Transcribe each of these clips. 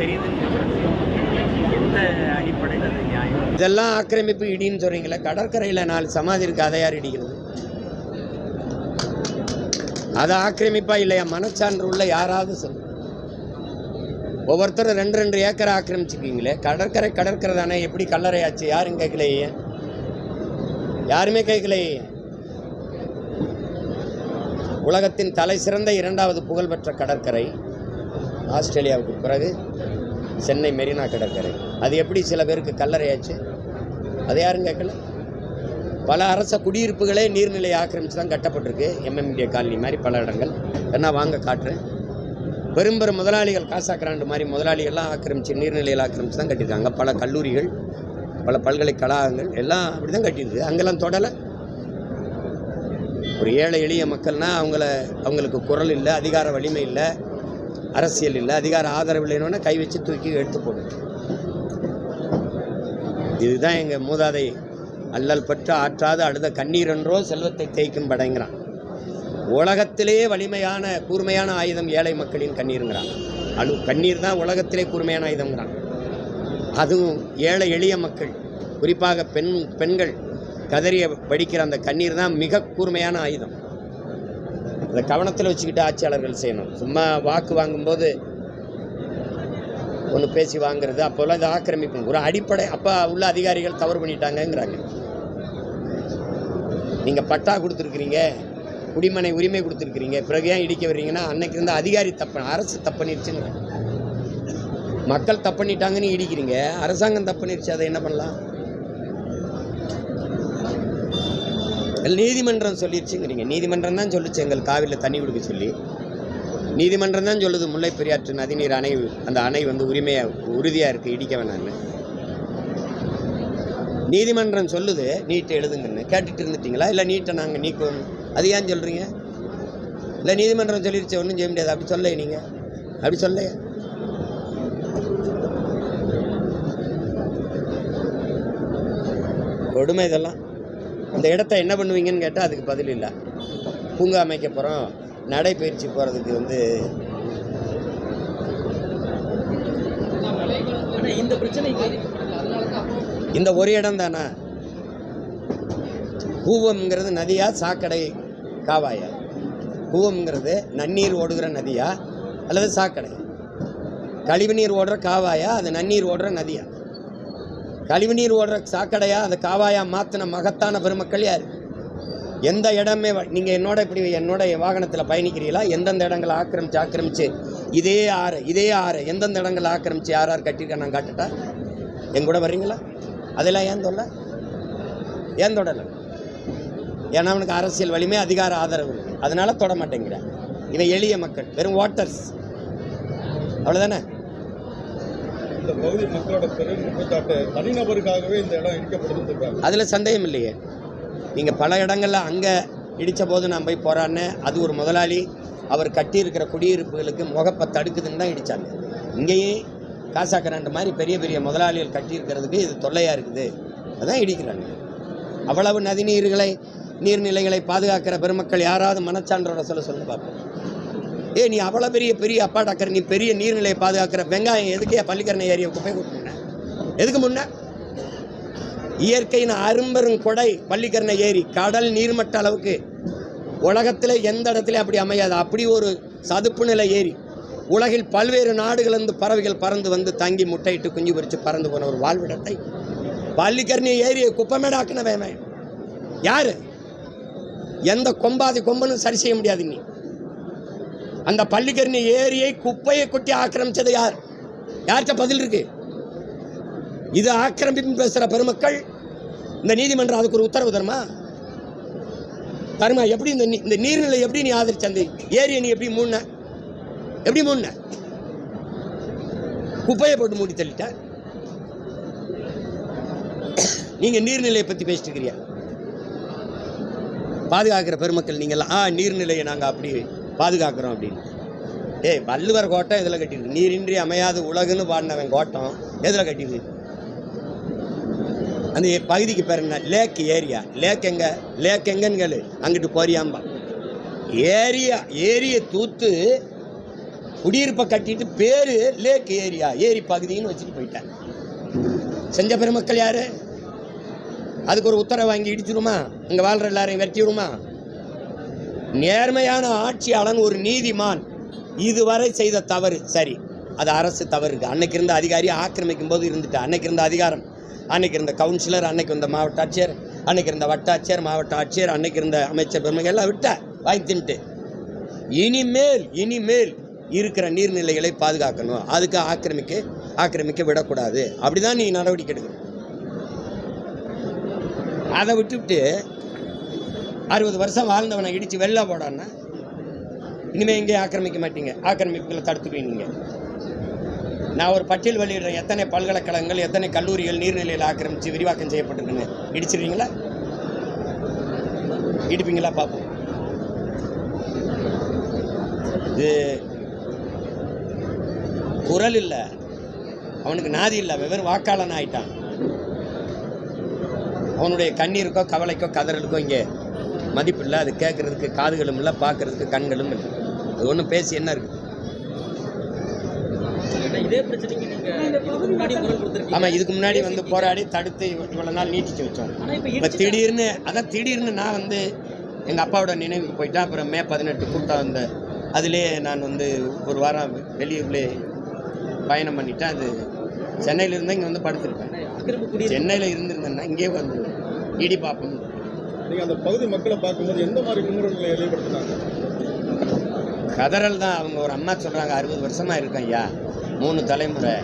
தெரியுதுன்னு அடிப்படையில் நியாயம் இதெல்லாம் ஆக்கிரமிப்பு இடின்னு சொல்கிறீங்களே கடற்கரையில் நாலு சமாதி இருக்கு அதை யார் இடிக்கிறது? அது ஆக்கிரமிப்பா இல்லையா? மனச்சான்று உள்ள யாராவது சொல்லு ஒவ்வொருத்தரும் ரெண்டு ரெண்டு ஏக்கரை ஆக்கிரமிச்சுக்கீங்களே கடற்கரை கடற்கரை தானே? எப்படி கல்லறை ஆச்சு யாரும் கேட்கலையே. யாருமே கேட்கலையே. உலகத்தின் தலை சிறந்த இரண்டாவது புகழ்பெற்ற கடற்கரை ஆஸ்திரேலியாவுக்கு பிறகு சென்னை மெரினா கடற்கரை. அது எப்படி சில பேருக்கு கல்லறையாச்சு? அதை யாரும் கேட்கல? பல அரச குடியிருப்புகளே நீர்நிலையை ஆக்கிரமித்து தான் கட்டப்பட்டிருக்கு. எம்எம்டிஏ காலனி மாதிரி பல இடங்கள். என்ன வாங்க காட்டுறேன். பெரும் பெரும் முதலாளிகள் காசாக்கிராண்டு மாதிரி முதலாளிகள்லாம் ஆக்கிரமித்து நீர்நிலையில் ஆக்கிரமித்து தான் கட்டியிருக்காங்க. பல கல்லூரிகள் பல பல்கலைக்கழகங்கள் எல்லாம் அப்படி தான் கட்டியிருக்கு அங்கெல்லாம் தொடலை. ஒரு ஏழை எளிய மக்கள்னால் அவங்கள அவங்களுக்கு குரல் இல்லை அதிகார வலிமை இல்லை. அரசியல் இல்லை அதிகார ஆதரவு இல்லைன்னு கை வச்சு தூக்கி எடுத்து போடுது இதுதான் எங்கள் மூதாதை அல்லல் பற்று ஆற்றாது அழுத கண்ணீர் என்றோ செல்வத்தை தேய்க்கும் படைங்கிறான். உலகத்திலேயே வலிமையான கூர்மையான ஆயுதம் ஏழை மக்களின் கண்ணீருங்கிறான். அழு கண்ணீர் தான் உலகத்திலே கூர்மையான ஆயுதங்கிறான் அதுவும் ஏழை எளிய மக்கள் குறிப்பாக பெண் பெண்கள் கதறிய படிக்கிற அந்த கண்ணீர் தான் மிக கூர்மையான ஆயுதம். அதை கவனத்தில் வச்சுக்கிட்டு ஆட்சியாளர்கள் செய்யணும். சும்மா வாக்கு வாங்கும்போது ஒன்று பேசி வாங்குறது அப்போல்லாம் இதை ஆக்கிரமிப்பு ஒரு அடிப்படை அப்போ உள்ள அதிகாரிகள் தவறு பண்ணிட்டாங்கங்கிறாங்க. நீங்கள் பட்டா கொடுத்துருக்குறீங்க குடிமனை உரிமை கொடுத்துருக்குறீங்க பிறகு ஏன் இடிக்க வர்றீங்கன்னா அன்னைக்கு இருந்த அதிகாரி தப்பு அரசு தப்பண்ணிருச்சுங்க மக்கள் தப்பண்ணிட்டாங்கன்னு இடிக்கிறீங்க அரசாங்கம் தப்பண்ணிருச்சு அதை என்ன பண்ணலாம்? நீதிமன்றம் சொல்லிடுச்சுங்கிறீங்க நீதிமன்றம் தான் சொல்லிச்சு எங்கள் காவிரியில் தண்ணி கொடுக்க சொல்லி. நீதிமன்றம் தான் சொல்லுது முல்லை பெரியாற்று நதிநீர் அணை அந்த அணை வந்து உரிமையாக உறுதியாக இருக்குது இடிக்க வேணாம்னு. நீதிமன்றம் சொல்லுது நீட்டை எழுதுங்கன்னு. கேட்டுட்டு இருந்துட்டீங்களா? இல்லை நீட்டை நாங்கள் நீக்குவோம். அது ஏன் சொல்கிறீங்க இல்லை நீதிமன்றம் சொல்லிடுச்சு ஒன்றும் செய்ய முடியாது. அப்படி சொல்ல நீங்கள் அப்படி சொல்லையா கொடுமை இதெல்லாம். அந்த இடத்த என்ன பண்ணுவீங்கன்னு கேட்டால் அதுக்கு பதில் இல்லை. பூங்கா அமைக்க போகிறோம் நடைப்பயிற்சி போகிறதுக்கு வந்து இந்த பிரச்சனைக்கு இந்த ஒரு இடம் தானே? கூவம்ங்கிறது நதியா சாக்கடை காவாயா? கூவம்ங்கிறது நன்னீர் ஓடுகிற நதியா அல்லது சாக்கடை? கழிவுநீர் ஓடுற காவாயா? அது நன்னீர் ஓடுற நதியா? கழிவுநீர் ஓடுற சாக்கடையாக அது காவாயாக மாற்றின மகத்தான பெருமக்கள் யார்? எந்த இடமே நீங்கள் என்னோட இப்படி என்னோட வாகனத்தில் பயணிக்கிறீங்களா எந்தெந்த இடங்களை ஆக்கிரமிச்சு ஆக்கிரமிச்சு? இதே ஆறு இதே ஆறு. எந்தெந்த இடங்களை ஆக்கிரமிச்சு யார் யார் கட்டியிருக்கா நான் காட்டுட்டா? என் கூட வர்றீங்களா? அதெல்லாம் ஏன் தொல்லை? ஏன் தொடலை? ஏன்னா அவனுக்கு அரசியல் வலிமை அதிகார ஆதரவு. அதனால் அதனால தொட மாட்டேங்கிறேன். இவன் எளிய மக்கள் வெறும் வாட்டர்ஸ் அவ்வளோதானே இந்த பகுதி மக்களோட பெரும் குற்றச்சாட்டு தனிநபருக்காகவே இந்த இடம் இடிக்கப்படுதுன்னு அதில் சந்தேகம் இல்லையே. நீங்கள் பல இடங்களில் அங்கே இடித்த போது நான் போய் போகிறான்னு அது ஒரு முதலாளி அவர் கட்டியிருக்கிற குடியிருப்புகளுக்கு முகப்பை தடுக்குதுன்னு தான் இடித்தாங்க இங்கேயே காசாக்கராண்டு மாதிரி பெரிய பெரிய முதலாளிகள் கட்டியிருக்கிறதுக்கு இது தொல்லையாக இருக்குது. அதான் இடிக்கிறாங்க. அவ்வளவு நதிநீர்களை நீர்நிலைகளை பாதுகாக்கிற பெருமக்கள் யாராவது மனச்சான்றோட சொல்ல சொல்லி பார்ப்போம் ஏ நீ அவ்வளோ பெரிய பெரிய அப்பா டாக்டர் நீ பெரிய நீர்நிலையை பாதுகாக்கிற வெங்காயம் எதுக்கே பள்ளிக்கரணை ஏரிய குப்பை கொட்டுன எதுக்கு முன்ன? இயற்கையின் அரும்பெரும் கொடை பள்ளிக்கரணை ஏரி கடல் நீர்மட்ட அளவுக்கு. உலகத்தில் எந்த இடத்துல அப்படி அமையாது. அப்படி ஒரு சதுப்பு நிலை ஏரி. உலகில் பல்வேறு நாடுகளிலிருந்து பறவைகள் பறந்து வந்து தங்கி முட்டையிட்டு குஞ்சு பொரித்து பறந்து போன ஒரு வாழ்விடத்தை. பள்ளிக்கரணி ஏரியை குப்பமேடாக்குனவன் அவன். யாரு? எந்த கொம்பாதி கொம்பனும் சரி செய்ய முடியாது நீ. அந்த பள்ளிக்கரணி ஏரியை குப்பையை கொட்டி ஆக்கிரமிச்சது யார்? யார்கிட்ட பதில் இருக்கு? இது ஆக்கிரமிப்பு பேசுகிற பெருமக்கள் இந்த நீதிமன்றம் அதுக்கு ஒரு உத்தரவு தருமா? தருமா? எப்படி இந்த இந்த நீர்நிலை எப்படி நீ ஆதரிச்ச? அந்த ஏரியை நீ எப்படி மூண எப்படி மூண குப்பையை போட்டு மூடி தள்ளிட்ட? நீங்க நீர்நிலையை பத்தி பேசிட்டு இருக்கிறியா பாதுகாக்கிற பெருமக்கள் நீங்கள்லாம் ஆ நீர்நிலையை நாங்கள் அப்படி பாதுகாக்கிறோம் அப்படின்னு. ஏய் வள்ளுவர் கோட்டம் இதில் கட்டியிருக்கு? நீரின்றி அமையாது உலகுன்னு பாடினவன் கோட்டம் எதில் கட்டியிருக்கு? அந்த பகுதிக்கு பேர் என்ன? லேக் ஏரியா. லேக் எங்கே? லேக் எங்கன்னு கேளு. அங்கிட்டு போறியாம்பா. ஏரியா ஏரியை தூத்து குடியிருப்பை கட்டிட்டு பேர் லேக் ஏரியா ஏரி பகுதின்னு வச்சுட்டு போயிட்டேன் செஞ்ச பெருமக்கள் யார்? அதுக்கு ஒரு உத்தரவு வாங்கி இடிச்சிருமா அங்கே வாழ்கிற எல்லாரையும் வெட்டிடுமா நேர்மையான ஆட்சியாளன் ஒரு நீதிமான் இதுவரை செய்த தவறு. சரி அது அரசு தவறு இருக்கு. அன்னைக்கு இருந்த அதிகாரி ஆக்கிரமிக்கும் போது இருந்துட்டு. அன்னைக்கு இருந்த அதிகாரம் அன்னைக்கு இருந்த கவுன்சிலர் அன்னைக்கு இருந்த மாவட்ட ஆட்சியர் அன்னைக்கு இருந்த வட்டாட்சியர் மாவட்ட ஆட்சியர் அன்னைக்கு இருந்த அமைச்சர் பெருமைகள் எல்லாம் விட்ட வாங்கி தின்ட்டு இனிமேல் இனிமேல் இருக்கிற நீர்நிலைகளை பாதுகாக்கணும். அதுக்கு ஆக்கிரமிக்க ஆக்கிரமிக்க விடக்கூடாது. அப்படிதான் நீ நடவடிக்கை எடுக்கணும். அதை விட்டுவிட்டு அறுபது வருஷம் வாழ்ந்தவனை இடித்து வெளில போடான்னா இனிமேல் எங்கேயும் ஆக்கிரமிக்க மாட்டீங்க. ஆக்கிரமிப்புகளை தடுத்துக்குவீங்க நான் ஒரு பட்டியல் வெளியிடுறேன். எத்தனை பல்கலைக்கழகங்கள் எத்தனை கல்லூரிகள் நீர்நிலையில் ஆக்கிரமித்து விரிவாக்கம் செய்யப்பட்டிருக்குன்னு. இடிச்சிருவீங்களா இடிப்பீங்களா? பார்ப்போம். இது குரல் இல்லை. அவனுக்கு நாதி இல்லை. வெவ்வேறு வாக்காளன் ஆயிட்டான் அவனுடைய கண்ணீருக்கோ கவலைக்கோ கதறலுக்கோ இங்கே மதிப்பு இல்லை அது கேட்கறதுக்கு காதுகளும் இல்லை பார்க்கறதுக்கு கண்களும் இல்லை. அது ஒன்றும் பேசி என்ன இருக்கு? இதே பிரச்சனைக்கு நீங்க இதுக்கு முன்னாடி குரல் கொடுத்துருக்கீங்க. ஆமாம் இதுக்கு முன்னாடி வந்து போராடி தடுத்து இவ்வளோ நாள் நீட்டிச்சு வச்சோம். இப்ப திடீர்னு அதான் திடீர்னு நான் வந்து எங்கள் அப்பாவோட நினைவுக்கு போயிட்டேன். அப்புறம் மே பதினெட்டு கூட்டம் அந்த அதிலே நான் வந்து ஒரு வாரம் வெளியூர்லே பயணம் பண்ணிட்டேன். அது சென்னையில் இருந்தால் இங்கே வந்து படுத்திருப்பேன். சென்னையில் இருந்திருந்தேன்னா இங்கேயே வந்து இடி பார்ப்போம் நீங்க அந்த பகுதி மக்களை பார்க்கும்போது எந்த மாதிரி குமுறல்களை வெளிப்படுத்தினாங்க கதறல் தான் அவங்க ஒரு அம்மா சொல்கிறாங்க அறுபது வருஷமாக இருக்கேன் ஐயா. மூணு தலைமுறை.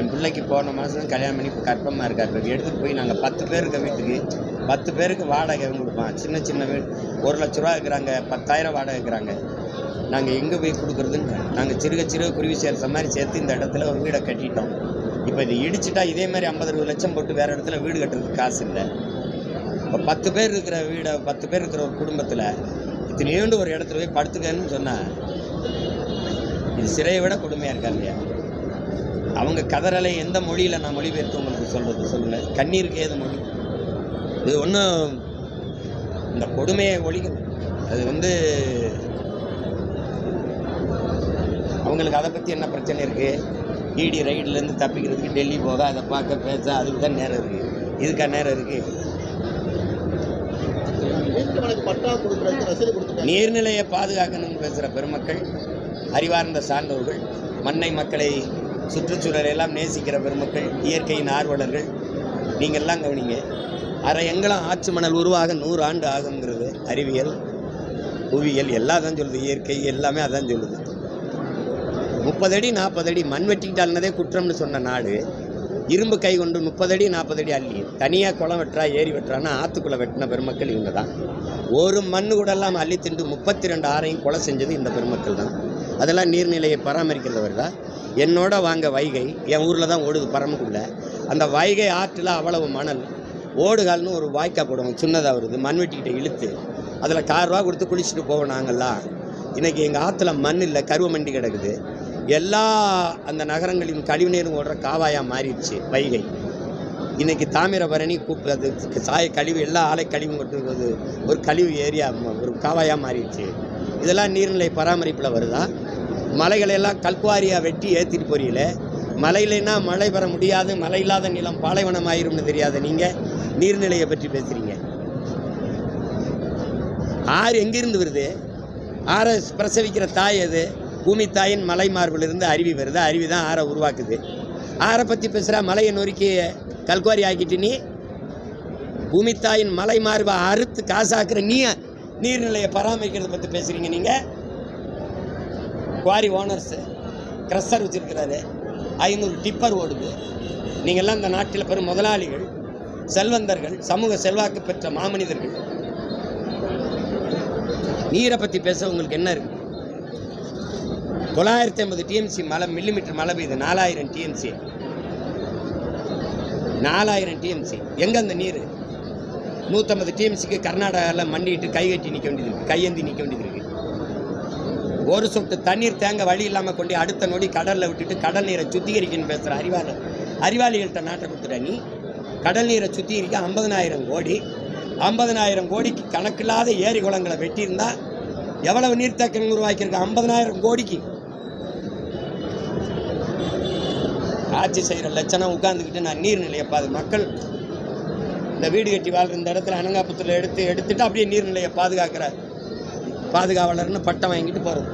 என் பிள்ளைக்கு போன மாதம் கல்யாணம் பண்ணி கற்பமாக இருக்கா இப்போ எடுத்துகிட்டு போய் நாங்கள் பத்து பேர் இருக்க வீட்டுக்கு பத்து பேருக்கு வாடகை கொடுப்பான். சின்ன சின்ன வீடு ஒரு லட்ச ரூபா இருக்கிறாங்க பத்தாயிரம் வாடகை இருக்கிறாங்க நாங்கள் எங்கே போய் கொடுக்குறதுன்னு நாங்கள் சிறுக சிறுக குருவி சேர்த்த மாதிரி சேர்த்து இந்த இடத்துல ஒரு வீடை கட்டிட்டோம். இப்போ இது இடிச்சிட்டா இதே மாதிரி ஐம்பது அறுபது லட்சம் போட்டு வேறு இடத்துல வீடு கட்டுறதுக்கு காசு இல்லை. இப்போ பத்து பேர் இருக்கிற வீடை பத்து பேர் இருக்கிற ஒரு குடும்பத்தில் இத்தனையோண்டு ஒரு இடத்துல போய் படுத்துக்கன்னு சொன்னால் இது சிறையை விட கொடுமையாக இருக்கா இல்லையா? அவங்க கதறலை எந்த மொழியில் நான் மொழிபெயர்த்து உங்களுக்கு சொல்கிறது சொல்லுங்கள் கண்ணீருக்கு ஏது மொழி? இது ஒன்றும் இந்த கொடுமையை ஒழிக்கணும் அது வந்து அவங்களுக்கு அதை பற்றி என்ன பிரச்சனை இருக்குது இடி ரைட்லேருந்து தப்பிக்கிறதுக்கு டெல்லி போக அதை பார்க்க பேச அதுக்கு தான் நேரம் இருக்குது இதுக்கா நேரம் இருக்குது பட்டா கொடுக்குறதுக்கு ரசீது கொடுத்துட்டாங்க. நீர்நிலையை பாதுகாக்கணும்னு பேசுகிற பெருமக்கள் அறிவார்ந்த சார்ந்தவர்கள் மண்ணை மக்களை சுற்றுச்சூழலை எல்லாம் நேசிக்கிற பெருமக்கள் இயற்கையின் ஆர்வலர்கள் நீங்கள்லாம் கவனிங்க. அரை எங்கெல்லாம் ஆற்று மணல் உருவாக நூறு ஆண்டு ஆகுங்கிறது அறிவியல் புவியியல் எல்லாம் தான் சொல்லுது. இயற்கை எல்லாமே அதான் சொல்லுது. முப்பது அடி நாற்பது அடி மண் வெட்டிக்கிட்டால்னதே குற்றம்னு சொன்ன நாடு இரும்பு கை கொண்டு முப்பது அடி நாற்பது அடி அள்ளி தனியாக குளம் வெட்டுறா ஏரி வெட்டுறான்னா ஆற்றுக்குள்ளே வெட்டின பெருமக்கள் இவங்க தான் ஒரு மண்ணு கூட இல்லாமல் அள்ளி திண்டு முப்பத்தி ரெண்டு ஆறையும் கொலை செஞ்சது இந்த பெருமக்கள் தான். அதெல்லாம் நீர்நிலையை பராமரிக்கிறவர் தான் என்னோட வாங்க வைகை என் ஊரில் தான் ஓடுது பரமக்குள்ள அந்த வைகை ஆற்றில் அவ்வளவு மணல். ஓடுகால்னு ஒரு வாய்க்கா போடுவோம் சின்னதாக வருது மண்வெட்டிக்கிட்ட இழுத்து. அதில் கார் ரூபா கொடுத்து குளிச்சுட்டு போவோம் நாங்கள்லாம் இன்றைக்கி எங்கள் ஆற்றுல மண் இல்லை கருவ மண்டி கிடக்குது. எல்லா அந்த நகரங்களின் கழிவுநீரும் ஓடுற காவாயாக மாறிடுச்சு வைகை. இன்றைக்கி தாமிரபரணி கூப்பு அது சாய கழிவு எல்லா ஆலை கழிவும் கொட்டுறது ஒரு கழிவு ஏரியா ஒரு காவாயாக மாறிடுச்சு. இதெல்லாம் நீர்நிலை பராமரிப்பில் வருதா? மலைகளெல்லாம் கல்குவாரியாக வெட்டி ஏற்றிட்டு போறீங்களே? மழை மழை பெற முடியாது மழை இல்லாத நிலம் பாலைவனம் ஆயிரும்னு தெரியாத நீங்கள் நீர்நிலையை பற்றி பேசுகிறீங்க ஆறு எங்கிருந்து வருது? ஆறை பிரசவிக்கிற தாய் எது? பூமி தாயின் மலை மார்பிலிருந்து அருவி வருது. அருவி தான் ஆறை உருவாக்குது. ஆறை பற்றி பேசுகிற மலையை நொறுக்கி கல்குவாரி ஆக்கிட்டு நீ பூமி தாயின் மலை மார்பை அறுத்து காசாக்குற நீ நீர்நிலையை பராமரிக்கிறத பற்றி பேசுகிறீங்க நீங்கள் குவாரி ஓனர்ஸு க்ரஷர் வச்சுருக்கிறாரு. ஐநூறு டிப்பர் ஓடுது. நீங்கள்லாம் இந்த நாட்டில் பெரும் முதலாளிகள் செல்வந்தர்கள் சமூக செல்வாக்கு பெற்ற மாமனிதர்கள். நீரை பற்றி பேச உங்களுக்கு என்ன இருக்கு? தொள்ளாயிரத்தி ஐம்பது டிஎம்சி மழை மில்லிமீட்டர் மழை பெய்யுது நாலாயிரம் டிஎம்சி நாலாயிரம் டிஎம்சி எங்கே அந்த நீர்? நூற்றம்பது டிஎம்சிக்கு கர்நாடகாவில் மண்டிட்டு கை கட்டி நிற்க வேண்டியது இருக்குது கையேந்தி நிற்க வேண்டியது இருக்குது ஒரு சொட்டு தண்ணீர் தேங்க வழி இல்லாமல் கொண்டு அடுத்த நொடி கடலில் விட்டுட்டு கடல் நீரை சுத்திகரிக்கணும்னு பேசுகிற அறிவாளி அறிவாளிகள்கிட்ட நாட்டை கொடுத்துட்ட நீ? கடல் நீரை சுத்திகரிக்க ஐம்பதனாயிரம் கோடி. ஐம்பதனாயிரம் கோடிக்கு கணக்கில்லாத ஏரி குளங்களை வெட்டியிருந்தால் எவ்வளவு நீர்த்தேக்கம் உருவாக்கியிருக்க? ஐம்பதனாயிரம் கோடிக்கு. ஆட்சி செய்கிற லட்சணம் உட்காந்துக்கிட்டு நான் நீர்நிலையை பாது. மக்கள் இந்த வீடு கட்டி வாழ்கிற இந்த இடத்துல அனங்காபுத்தில் எடுத்து எடுத்துட்டு அப்படியே நீர்நிலையை பாதுகாக்கிற பாதுகாவலர்னு பட்டம் வாங்கிட்டு போகிறது